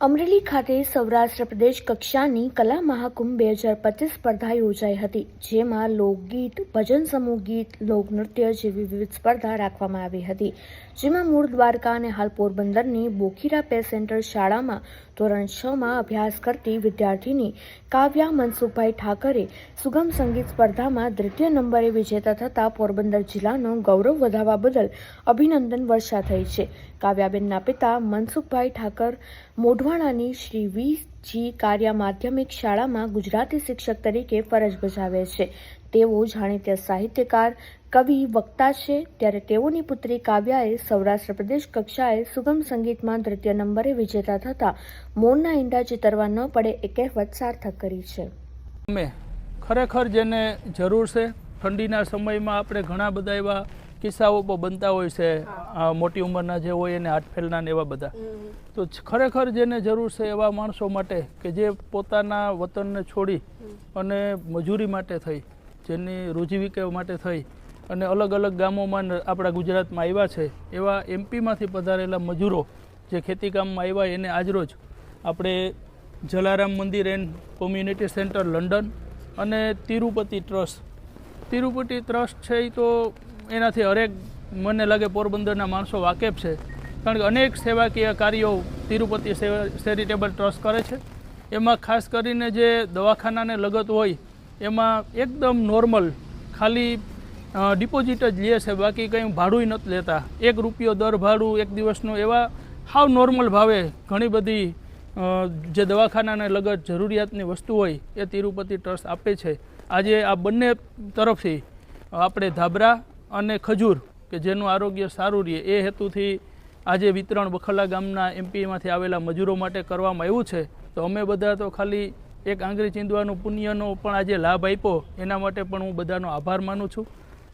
અમરેલી ખાતે સૌરાષ્ટ્ર પ્રદેશ કક્ષાની કલા મહાકુંભ બે હજાર પચીસ સ્પર્ધા યોજાઈ હતી, જેમાં લોકગીત, ભજન સમૂહ ગીત, લોકનૃત્ય જેવી વિવિધ સ્પર્ધા રાખવામાં આવી હતી. જેમાં મૂળ દ્વારકા અને હાલ પોરબંદરની બોખીરા પે સેન્ટર શાળામાં ધોરણ છ માં અભ્યાસ કરતી વિદ્યાર્થીની કાવ્યા મનસુખભાઈ ઠાકરે સુગમ સંગીત સ્પર્ધામાં દ્વિતીય નંબરે વિજેતા થતા પોરબંદર જિલ્લાનો ગૌરવ વધારવા બદલ અભિનંદન વર્ષા થઈ છે. કાવ્યાબેનના પિતા મનસુખભાઈ ઠાકર મોઢવાણાની શ્રી વી જી કાર્યા માધ્યમિક શાળામાં ગુજરાતી શિક્ષક તરીકે ફરજ બજાવે છે. તેઓ જાણીતા સાહિત્યકાર, કવિ, વક્તા છે. ત્યારે તેઓની પુત્રી કાવ્યાએ સૌરાષ્ટ્ર પ્રદેશ કક્ષાએ સુગમ સંગીતમાં તૃતીય નંબરે વિજેતા થતા મોરના ઈંડા ચિતરવા ન પડે એ કહેવત સાર્થક કરી છે. અમે ખરેખર જેને જરૂર છે ઠંડીના સમયમાં આપણે ઘણા બધા એવા કિસ્સાઓ બનતા હોય છે. મોટી ઉંમરના જે હોય એને હાથ ફેલના ને એવા બધા. તો ખરેખર જેને જરૂર છે એવા માણસો માટે કે જે પોતાના વતનને છોડી અને મજૂરી માટે થઈ જેની રોજીવિકા માટે થઈ અને અલગ અલગ ગામોમાં આપણા ગુજરાતમાં આવ્યા છે એવા એમપીમાંથી પધારેલા મજૂરો જે ખેતીકામમાં આવ્યા એને આજરોજ આપણે જલારામ મંદિર એન્ડ કોમ્યુનિટી સેન્ટર લંડન અને તિરુપતિ ટ્રસ્ટ. તિરુપતિ ટ્રસ્ટ છે એ તો એનાથી હરેક મને લાગે પોરબંદરના માણસો વાકેફ છે. કારણ કે અનેક સેવાકીય કાર્યો તિરુપતિ ચેરિટેબલ ટ્રસ્ટ કરે છે. એમાં ખાસ કરીને જે દવાખાનાને લગત હોય, એમાં એકદમ નોર્મલ ખાલી ડિપોઝિટ જ લે છે. બાકી કંઈ ભાડું નથી લેતા. એક રૂપિયો દર ભાડું એક દિવસનું એવા હાવ નોર્મલ ભાવે ઘણી બધી જે દવાખાનાને લગત જરૂરિયાતની વસ્તુ હોય, એ તિરુપતિ ટ્રસ્ટ આપે છે. આજે આ બંને તરફથી આપણે ધાબરા અને ખજૂર, કે જેનું આરોગ્ય સારું રહે, એ હેતુથી આજે વિતરણ બખલા ગામના એમપીમાંથી આવેલા મજૂરો માટે કરવામાં આવ્યું છે. તો અમે બધા તો ખાલી એક આંગળી ચીંધવાનું પુણ્યનો પણ આજે લાભ આપ્યો. એના માટે પણ હું બધાનો આભાર માનું છું.